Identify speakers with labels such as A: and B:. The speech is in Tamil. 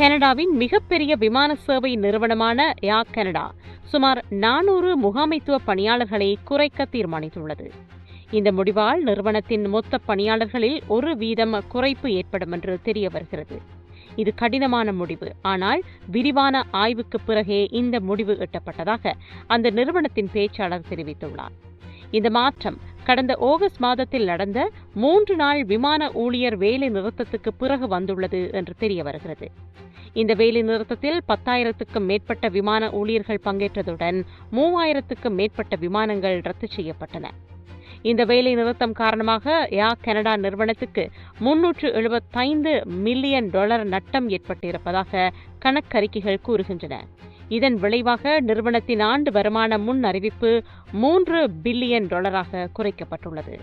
A: கனடாவின் மிகப்பெரிய விமான சேவை நிறுவனமான ஏர் கனடா சுமார் நானூறு முகாமைத்துவ பணியாளர்களை குறைக்க தீர்மானித்துள்ளது. இந்த முடிவால் நிறுவனத்தின் மொத்த பணியாளர்களில் ஒரு வீதம் குறைப்பு ஏற்படும் என்று தெரிய வருகிறது. இது கடினமான முடிவு. ஆனால் விரிவான ஆய்வுக்கு பிறகே இந்த முடிவு எட்டப்பட்டதாக அந்த நிறுவனத்தின் பேச்சாளர் தெரிவித்துள்ளார். இந்த மாற்றம் கடந்த ஆகஸ்ட் மாதத்தில் நடந்த மூன்று நாள் விமான ஊழியர் வேலை நிறுத்தத்துக்கு பிறகு வந்துள்ளது என்று தெரிய வருகிறது. இந்த வேலை நிறுத்தத்தில் பத்தாயிரத்துக்கும் மேற்பட்ட விமான ஊழியர்கள் பங்கேற்றதுடன் மூவாயிரத்துக்கும் மேற்பட்ட விமானங்கள் ரத்து செய்யப்பட்டன. இந்த வேலை நிறுத்தம் காரணமாக ஏர் கனடா நிறுவனத்துக்கு முன்னூற்று எழுபத்தைந்து மில்லியன் டாலர் நட்டம் ஏற்பட்டிருப்பதாக கணக்கறிக்கைகள் கூறுகின்றன. இதன் விளைவாக நிறுவனத்தின் ஆண்டு வருமான முன் அறிவிப்பு மூன்று பில்லியன் டாலராக குறைக்கப்பட்டுள்ளது.